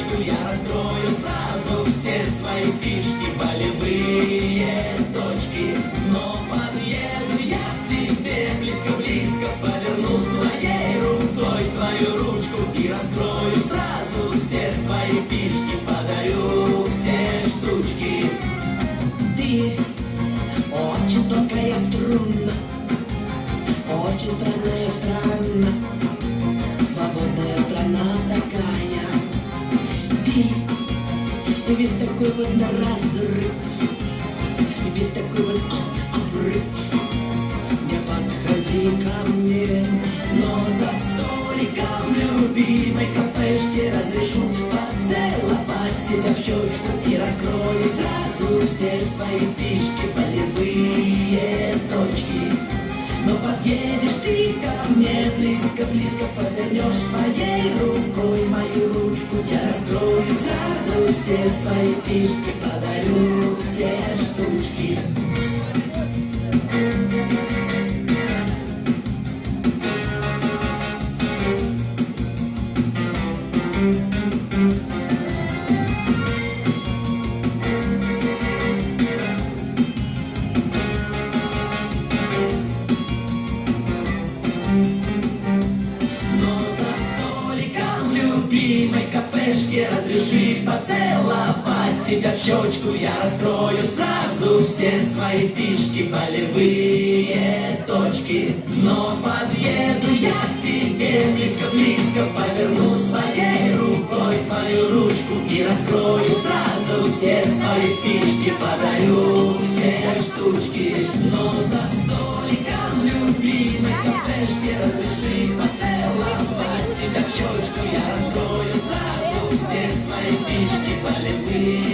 щечку. Я раскрою сразу все свои фишки, болевые точки. Но подъеду я к тебе близко-близко, поверну своей рукой твою ручку и раскрою сразу все свои фишки, подарю все штучки. Ты очень тонкая струна, очень странная такой вот разрыв, весь такой вот об- обрыв. Не подходи ко мне, но за столиком любимой кафешки разрешу поцеловать себя в щечку и раскрою сразу все свои фишки, болевые точки. Но подъедешь ты ко мне близко-близко, повернешь своей рукой все свои фишки, подарю все штучки. Но за столиком любимой кафешки Разреши поцеловать тебя в щечку Я раскрою сразу. Все свои фишки Болевые точки. Но подъеду я к тебе близко-близко Поверну своей рукой твою ручку И раскрою сразу. Все свои фишки Подарю все штучки поцеловать тебя